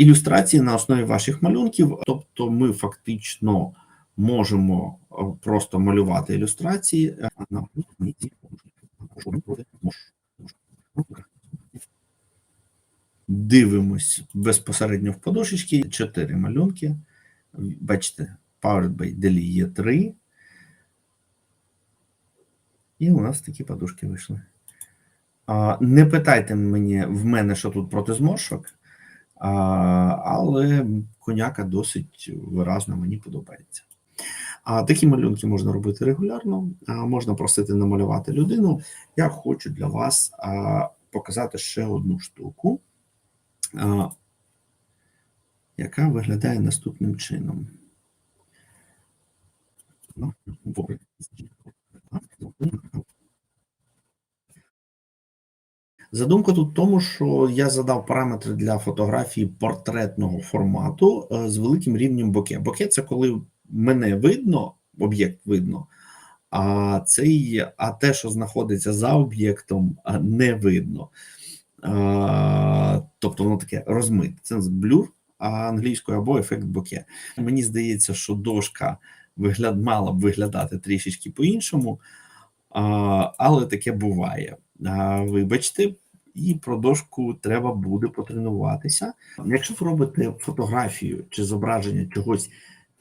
ілюстрації на основі ваших малюнків, тобто ми фактично можемо е, просто малювати ілюстрації е, на Дивимось безпосередньо в подушечки. Чотири малюнки. Бачите, Powered by Deli є три. І у нас такі подушки вийшли. А, Не питайте мені в мене, що тут проти зморшок, а, але коняка досить виразно мені подобається. А такі малюнки можна робити регулярно, можна просити намалювати людину. Я хочу для вас показати ще одну штуку, яка виглядає наступним чином. Ну, Задумка тут в тому, що я задав параметри для фотографії портретного формату е, з великим рівнем боке. Боке це коли мене видно, об'єкт видно, а цей, а те, що знаходиться за об'єктом, не видно. Тобто воно таке розмите. Це блюр англійською або ефект боке. Мені здається, що дошка вигляд, мала б виглядати трішечки по-іншому, але таке буває. Вибачте, і про дошку треба буде потренуватися. Якщо ви робите фотографію чи зображення чогось,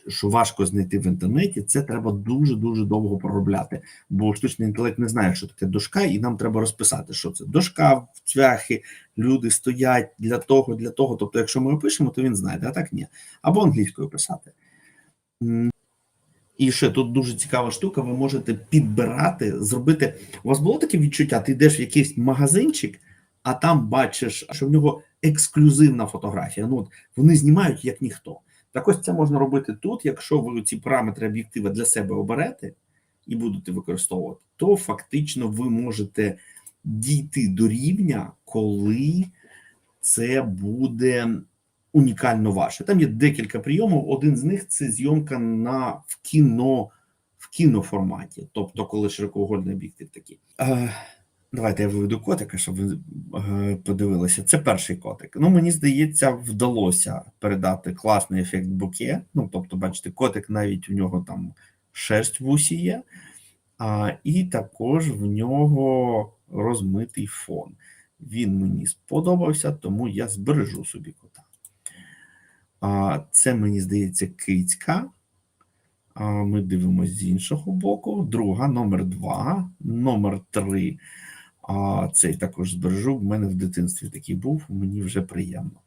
що важко знайти в інтернеті, це треба дуже дуже довго проробляти, бо штучний інтелект не знає, що таке дошка, і нам треба розписати, що це дошка, в цвяхи, люди стоять для того, для того. Тобто, якщо ми опишемо, то він знайде, а так ні. Або англійською писати. І ще тут дуже цікава штука, ви можете підбирати, зробити. У вас було таке відчуття, ти йдеш в якийсь магазинчик, а там бачиш, що в нього ексклюзивна фотографія. Ну, от Вони знімають як ніхто. Так ось це можна робити тут, якщо ви ці параметри об'єктива для себе оберете і будете використовувати, то фактично ви можете дійти до рівня, коли це буде унікально ваше. Там є декілька прийомів. Один з них це зйомка на в кіно в кіноформаті, тобто, коли широкоугольний об'єктив такий. Е, Давайте я виведу котика, щоб ви е, подивилися. Це перший котик. Ну, мені здається, вдалося передати класний ефект буке. Ну, тобто, бачите, котик навіть у нього там шерсть в усі є, а, і також в нього розмитий фон. Він мені сподобався, тому я збережу собі кота. А, Це, мені здається, кицька. А, Ми дивимося з іншого боку. Друга, номер два, номер три. А цей також збережу. В мене в дитинстві такий був, мені вже приємно.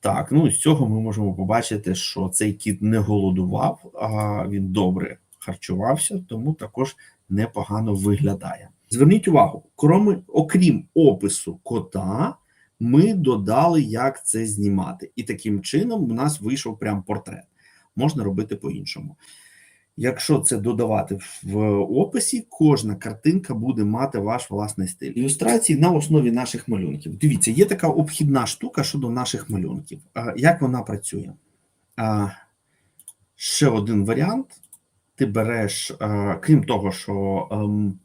Так, ну з цього ми можемо побачити, що цей кіт не голодував, а він добре харчувався, тому також непогано виглядає. Зверніть увагу, крім, окрім опису кота, ми додали, як це знімати. І таким чином у нас вийшов прям портрет. Можна робити по-іншому. Якщо це додавати в описі, кожна картинка буде мати ваш власний стиль. Ілюстрації на основі наших малюнків. Дивіться, є така обхідна штука щодо наших малюнків. Як вона працює? Ще один варіант. Ти береш, крім того, що ем,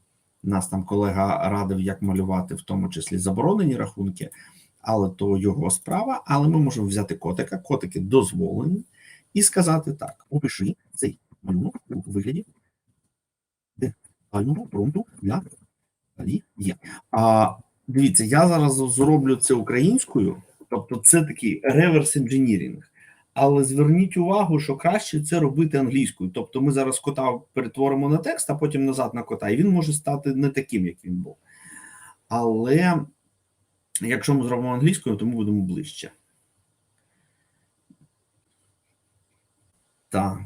нас там колега радив, як малювати, в тому числі заборонені рахунки, але то його справа. Але ми можемо взяти котика, котики дозволені, і сказати так: опиши цей малюнок у вигляді детального промпту для є. А дивіться, я зараз зроблю це українською, тобто це такий реверс інженірінг. Але зверніть увагу, що краще це робити англійською. Тобто, ми зараз кота перетворимо на текст, а потім назад на кота, і він може стати не таким, як він був. Але якщо ми зробимо англійською, то ми будемо ближче. Так.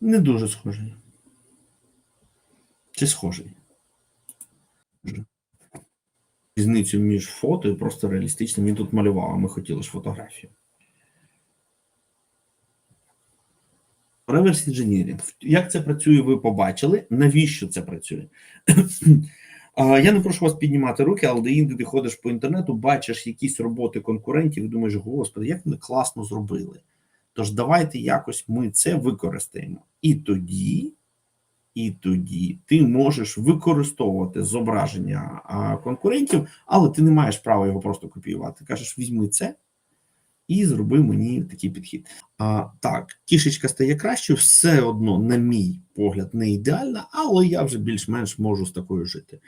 Не дуже схожий. Чи схожий? Різницю між фото і просто реалістичним. Він тут малював, а ми хотіли ж фотографію. Реверс інженірінг. Як це працює, ви побачили. Навіщо це працює? Я не прошу вас піднімати руки, але де інде ти ходиш по інтернету, бачиш якісь роботи конкурентів і думаєш, господи, як вони класно зробили. Тож давайте якось ми це використаємо. І тоді, І тоді ти можеш використовувати зображення конкурентів, але ти не маєш права його просто копіювати. Кажеш, візьми це і зробив мені такий підхід. А, так, кішечка стає краще, все одно, на мій погляд, не ідеальна, але я вже більш-менш можу з такою жити.